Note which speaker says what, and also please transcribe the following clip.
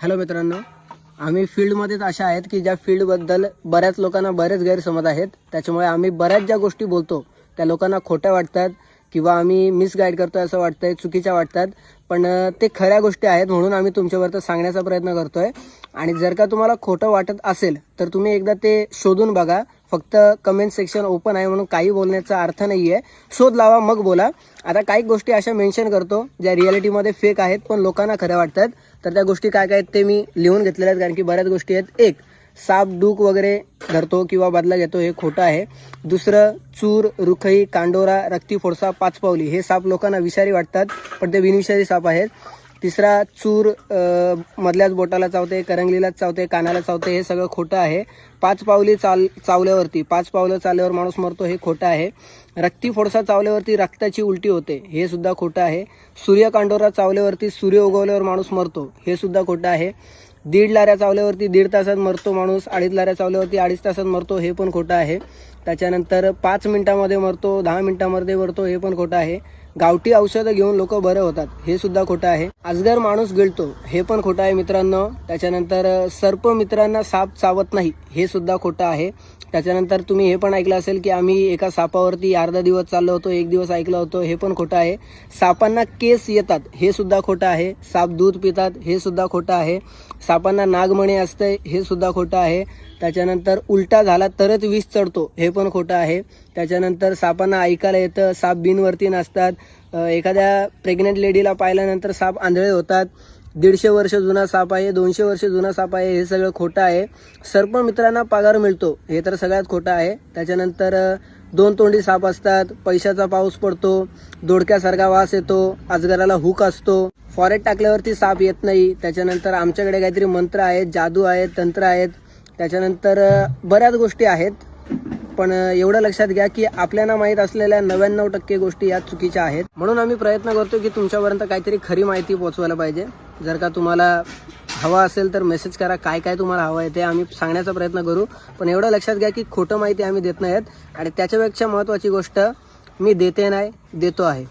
Speaker 1: Hello मित्रांनो आम्ही फील्डमध्येच अशा आहेत की ज्या फील्डबद्दल बऱ्याच लोकांना बरेच गैरसमज आहेत. त्याच्यामुळे आम्ही बऱ्याच ज्या गोष्टी बोलतो त्या लोकांना खोट्या वाटतात किंवा आम्ही मिसगाईड करतोय असं वाटतंय चुकीच्या वाटतात. पण ते खऱ्या गोष्टी आहेत म्हणून आम्ही तुमच्यावर सांगण्याचा प्रयत्न करतोय. आणि जर का तुम्हाला खोटं वाटत असेल तर तुम्ही एकदा ते शोधून बघा. फक्त कमेंट सेक्शन ओपन आहे म्हणून काही बोलण्याचा अर्थ नाही आहे शोध लावा मग बोला. आता काही गोष्टी अशा मेन्शन करतो ज्या रियालिटीमध्ये फेक आहेत पण लोकांना खऱ्या वाटतात. तर त्या गोष्टी काय काय आहेत ते मी लिहून घेतलेल्या आहेत कारण की बऱ्याच गोष्टी आहेत. एक साप डूक वगैरे धरतो किंवा बदला घेतो हे खोटं आहे. दुसरं चूर रुखई कांडोरा रक्ती फोडसा पाचपावली हे साप लोकांना विषारी वाटतात पण ते बिनविषारी साप आहेत. तिसरा चूर मधल्याच बोटाला चावते करंगलीलाच चावते कानाला चावते हे सगळं खोटं आहे. पाच पावली चाल चावल्यावरती पाच पावलं चालल्यावर माणूस मरतो हे खोटं आहे. रक्ती फोडसा चावल्यावरती रक्ताची उलटी होते हे सुद्धा खोटं आहे. सूर्यकांडोरा चावल्यावरती सूर्य उगवल्यावर माणूस मरतो हे सुद्धा खोटं आहे. दीड लाऱ्या चावल्यावरती दीड तासात मरतो माणूस अडीच लाऱ्या चावल्यावरती अडीच तासात मरतो हे पण खोटं आहे. त्याच्यानंतर पाच मिनिटामध्ये मरतो दहा मिनिटामध्ये मरतो हे पण खोटं आहे. गावठी औषधं घेऊन लोक बरे होतात. हे सुद्धा खोटं आहे. आजगर माणूस गिळतो. हे पण खोटं आहे मित्रांनो. त्याच्यानंतर सर्प मित्रांना साप चावत नाही. हे सुद्धा खोटं आहे. त्याच्यानंतर तुम्ही हे पण ऐकलं असेल की आम्ही एका सापावरती अर्धा दिवस चाललो होतो एक दिवस ऐकलं होतो हे पण खोटं आहे. सापांना केस येतात हे सुद्धा खोटं आहे. साप दूध पितात हे सुद्धा खोटं आहे. सापांना नागमणी असते हे सुद्धा खोटं आहे. त्याच्यानंतर उलटा झाला तरच विष चढतो हे पण खोटं आहे. त्याच्यानंतर सापांना ऐकायला येतं साप बिनवरती नसतात एखाद्या प्रेग्नंट लेडीला पाहिल्यानंतर साप आंधळे होतात. दीडशे वर्ष जुना साप आहे दोनशे वर्ष जुना साप आहे हे सगळं खोटं आहे. सर्प मित्रांना पगार मिळतो हे तर सगळ्यात खोटं आहे. त्याच्यानंतर दोन तोंडी साप असतात पैशाचा पाऊस पडतो दोडक्यासारखा वास येतो अजगराला हुक असतो. फॉरेट टाकल्यावरती साप येत नाही त्याच्यानंतर आमच्याकडे काहीतरी मंत्र आहेत जादू आहेत तंत्र आहेत. त्याच्यानंतर बऱ्याच गोष्टी आहेत. पण एवढं लक्षात घ्या की आपल्याला माहीत असलेल्या नव्याण्णव टक्के गोष्टी या चुकीच्या आहेत. म्हणून आम्ही प्रयत्न करतो की तुमच्यापर्यंत काहीतरी खरी माहिती पोहोचवायला पाहिजे. जर का तुम्हाला हवा असेल तर मेसेज करा काय काय तुम्हाला हवं आहे ते आम्ही सांगण्याचा प्रयत्न करू. पण एवढं लक्षात घ्या की खोटं माहिती आम्ही देत नाही आहेत आणि त्याच्यापेक्षा महत्त्वाची गोष्ट मी देते नाही देतो आहे.